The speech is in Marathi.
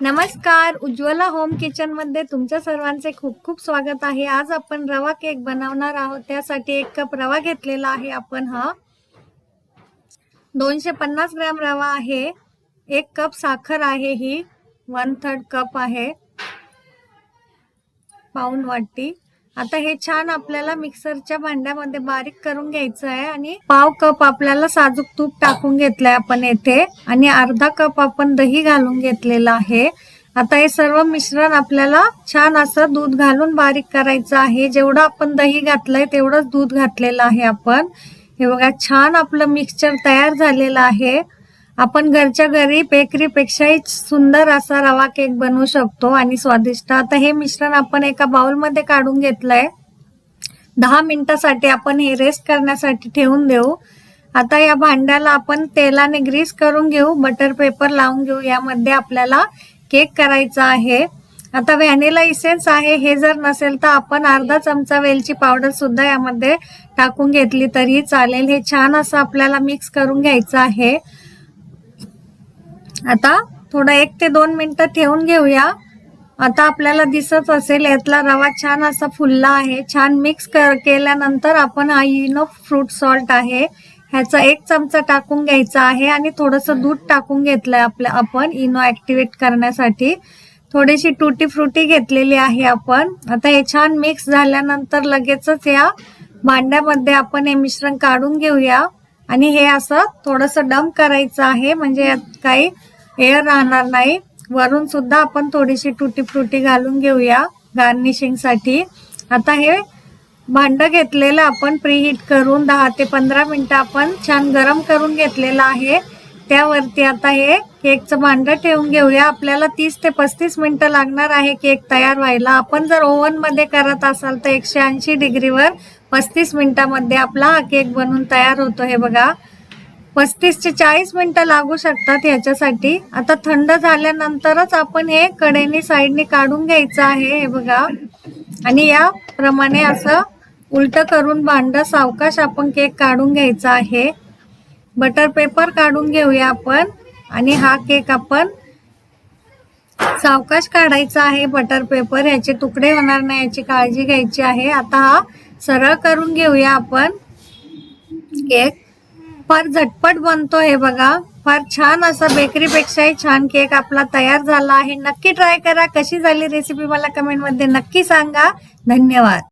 नमस्कार उज्ज्वला होम किचनमध्ये तुमच्या सर्वांचे खूप खूप स्वागत आहे. आज आपण रवा केक बनवणार आहोत. त्यासाठी एक कप रवा घेतलेला आहे आपण हा. दोनशे पन्नास ग्रॅम रवा आहे. एक कप साखर आहे ही. वन थर्ड कप आहे. पाऊंड वाटी. आता हे छान आपल्याला मिक्सरच्या भांड्यामध्ये बारीक करून घ्यायचं आहे आणि पाव कप आपल्याला साजूक तूप टाकून घेतलंय आपण येथे. आणि अर्धा कप आपण दही घालून घेतलेलं आहे. आता हे सर्व मिश्रण आपल्याला छान असं दूध घालून बारीक करायचं आहे. जेवढं आपण दही घातलंय तेवढंच दूध घातलेलं आहे आपण. हे बघा छान आपलं मिक्सचर तयार झालेलं आहे. आपण घरच्या घरी बेकरीपेक्षाही सुंदर असा रवा केक बनवू शकतो आणि स्वादिष्ट. आता हे मिश्रण आपण एका बाउलमध्ये काढून घेतलंय. दहा मिनिटासाठी आपण हे रेस्ट करण्यासाठी ठेवून देऊ. आता या भांड्याला आपण तेलाने ग्रीस करून घेऊ. बटर पेपर लावून घेऊ. यामध्ये आपल्याला केक करायचा आहे. आता व्हॅनिला इसेन्स आहे. हे जर नसेल तर आपण अर्धा चमचा वेलची पावडर सुद्धा यामध्ये टाकून घेतली तरी चालेल. हे छान असं आपल्याला मिक्स करून घ्यायचं आहे. आता थोडं एक ते दोन मिनिटं ठेवून घेऊया. आता आपल्याला दिसत असेल यातला रवा छान असा फुलला आहे. छान मिक्स केल्यानंतर आपण हा इनो फ्रूट सॉल्ट आहे. ह्याचा एक चमचा टाकून घ्यायचा आहे आणि थोडंसं दूध टाकून घेतलंय आपल्या आपण इनो ऍक्टिव्हेट करण्यासाठी. थोडीशी टुटी फ्रुटी घेतलेली आहे आपण. आता हे छान मिक्स झाल्यानंतर लगेचच या भांड्यामध्ये आपण हे मिश्रण काढून घेऊया. आणि हे असं थोडंसं डम करायचं आहे. म्हणजे यात काही एअर राहणार नाही. वरून सुद्धा आपण थोडीशी टुटी फ्रुटी घालून घेऊया गार्निशिंगसाठी. आता हे भांड घेतलेलं आपण प्रीहीट करून दहा ते पंधरा मिनटं आपण छान गरम करून घेतलेलं आहे. त्यावरती आता हे केकचं भांड ठेवून घेऊया. आपल्याला तीस ते पस्तीस मिनटं लागणार आहे केक तयार व्हायला. आपण जर ओव्हनमध्ये करत असाल तर एकशे ऐंशी डिग्रीवर पस्तीस मिनटामध्ये आपला हा केक बनून तयार होतो हे बघा. पस्तीस ते चाळीस मिनिटं लागू शकतात याच्यासाठी. आता थंड झाल्यानंतरच आपण हे कडेने साईडने काढून घ्यायचं आहे हे बघा. आणि या प्रमाणे असं उलट करून भांड सावकाश आपण केक काढून घ्यायचा आहे. बटर पेपर काढून घेऊया आपण. आणि हा केक आपण सावकाश काढायचा आहे बटर पेपर. याचे तुकडे होणार नाही याची काळजी घ्यायची आहे. आता हा सरळ करून घेऊया आपण केक. फार झटपट बनतो हे बघा. फार छान असा बेकरीपेक्षाही छान केक आपला तयार झाला आहे. नक्की ट्राय करा. कशी झाली रेसिपी मला कमेंटमध्ये नक्की सांगा. धन्यवाद.